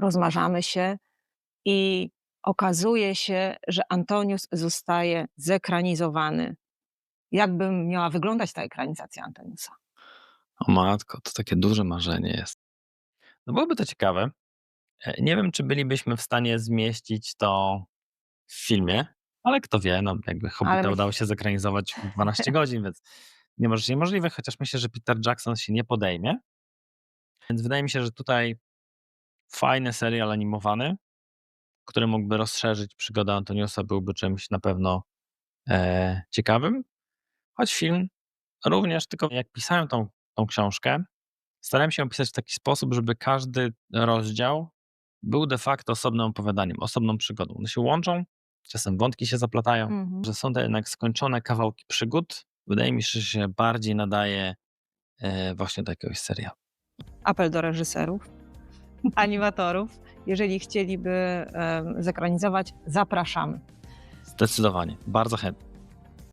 rozmarzamy się i okazuje się, że Antonius zostaje zekranizowany. Jakby miała wyglądać ta ekranizacja Antoniusa? O matko, to takie duże marzenie jest. No byłoby to ciekawe. E, nie wiem, czy bylibyśmy w stanie zmieścić to w filmie, ale kto wie, no jakby Hobbita Ale udało się zekranizować w 12 godzin, więc nie może się niemożliwe, chociaż myślę, że Peter Jackson się nie podejmie. Więc wydaje mi się, że tutaj fajny serial animowany, który mógłby rozszerzyć przygodę Antoniusa, byłby czymś na pewno e, ciekawym. Choć film również, tylko jak pisałem tą, tą książkę, starałem się opisać w taki sposób, żeby każdy rozdział był de facto osobnym opowiadaniem, osobną przygodą. One się łączą, czasem wątki się zaplatają, Mhm. że są to jednak skończone kawałki przygód. Wydaje mi się, że się bardziej nadaje e, właśnie do jakiegoś serialu. Apel do reżyserów, animatorów. Jeżeli chcieliby zekranizować, zapraszamy. Zdecydowanie, bardzo chętnie.